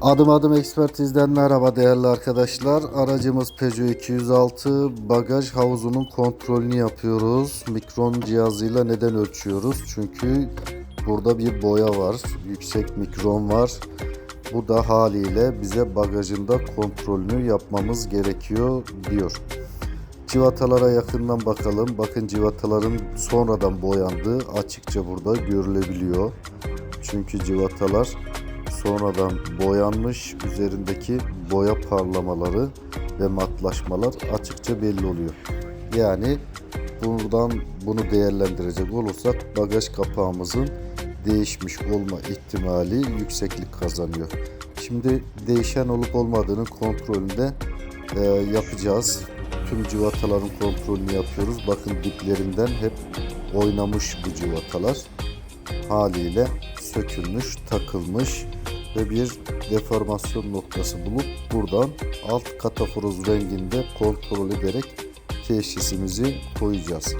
Adım adım ekspertizden merhaba değerli arkadaşlar. Aracımız Peugeot 206 bagaj havuzunun kontrolünü yapıyoruz. Mikron cihazıyla neden ölçüyoruz? Çünkü burada bir boya var. Yüksek mikron var. Bu da haliyle bize bagajında kontrolünü yapmamız gerekiyor diyor. Civatalara yakından bakalım. Bakın civataların sonradan boyandığı açıkça burada görülebiliyor. Çünkü civatalar sonradan boyanmış üzerindeki boya parlamaları ve matlaşmalar açıkça belli oluyor. Yani buradan bunu değerlendirecek olursak bagaj kapağımızın değişmiş olma ihtimali yükseklik kazanıyor. Şimdi değişen olup olmadığının kontrolünde e, yapacağız. Tüm civataların kontrolünü yapıyoruz. Bakın diplerinden hep oynamış bu civatalar. Haliyle sökülmüş, takılmış ve bir deformasyon noktası bulup buradan alt kataforoz renginde kontrol ederek teşhisimizi koyacağız.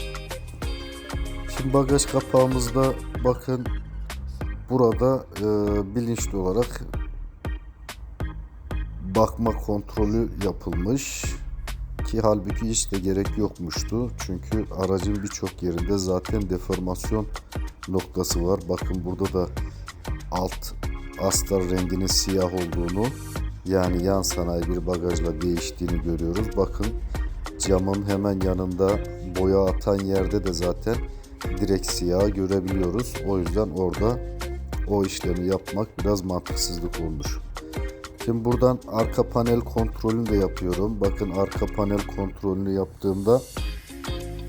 Şimdi bagaj kapağımızda bakın burada e, bilinçli olarak bakma kontrolü yapılmış ki halbuki hiç de gerek yokmuştu. Çünkü aracın birçok yerinde zaten deformasyon noktası var. Bakın burada da alt astar renginin siyah olduğunu yani yan sanayi bir bagajla değiştiğini görüyoruz. Bakın camın hemen yanında boya atan yerde de zaten direkt siyah görebiliyoruz. O yüzden orada o işlemi yapmak biraz mantıksızlık olmuş. Şimdi buradan arka panel kontrolünü de yapıyorum. Bakın arka panel kontrolünü yaptığımda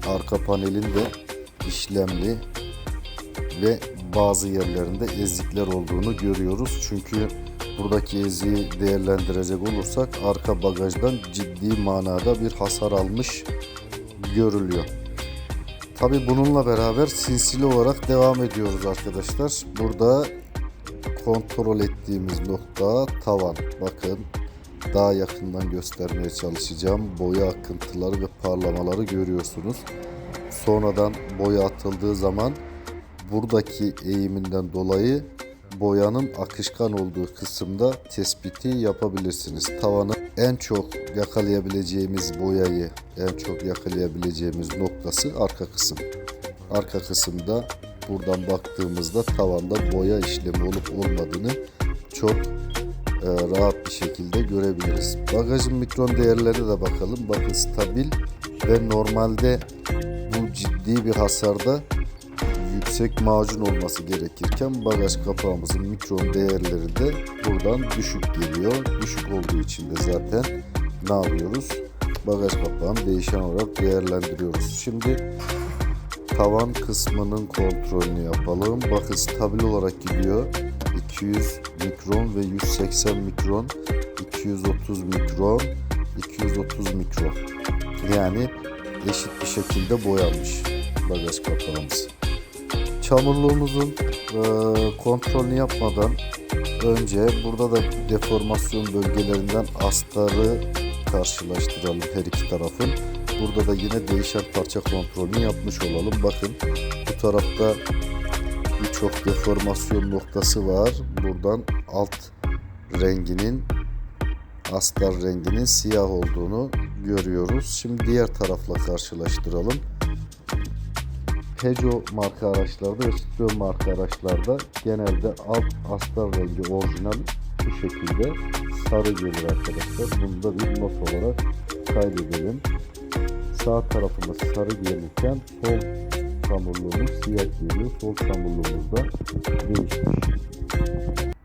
arka panelin de işlemli ve bazı yerlerinde ezikler olduğunu görüyoruz. Çünkü buradaki eziği değerlendirecek olursak arka bagajdan ciddi manada bir hasar almış görülüyor. Tabi bununla beraber sinsili olarak devam ediyoruz arkadaşlar. Burada kontrol ettiğimiz nokta tavan. Bakın daha yakından göstermeye çalışacağım. Boya akıntıları ve parlamaları görüyorsunuz. Sonradan boya atıldığı zaman buradaki eğiminden dolayı boyanın akışkan olduğu kısımda tespiti yapabilirsiniz. Tavanı en çok yakalayabileceğimiz boyayı, en çok yakalayabileceğimiz noktası arka kısım. Arka kısımda buradan baktığımızda tavanda boya işlemi olup olmadığını çok e, rahat bir şekilde görebiliriz. Bagajın mikron değerlerine de bakalım. Bakın stabil ve normalde bu ciddi bir hasarda yüksek macun olması gerekirken bagaj kapağımızın mikron değerleri de buradan düşük geliyor. Düşük olduğu için de zaten ne yapıyoruz? Bagaj kapağını değişen olarak değerlendiriyoruz. Şimdi tavan kısmının kontrolünü yapalım. Bakın stabil olarak gidiyor. 200 mikron ve 180 mikron, 230 mikron, 230 mikron. Yani eşit bir şekilde boyanmış bagaj kapağımız. Çamurluğumuzun e, kontrolünü yapmadan önce burada da deformasyon bölgelerinden astarı karşılaştıralım her iki tarafın. Burada da yine değişen parça kontrolünü yapmış olalım. Bakın bu tarafta birçok deformasyon noktası var. Buradan alt renginin astar renginin siyah olduğunu görüyoruz. Şimdi diğer tarafla karşılaştıralım. Peugeot marka araçlarda ve Citroen marka araçlarda genelde alt astar rengi orijinal bu şekilde sarı gelir arkadaşlar. Bunu da bir not olarak kaydedelim. Sağ tarafımız sarı gelirken sol çamurluğumuz siyah geliyor. Sol çamurluğumuz da değişmiş.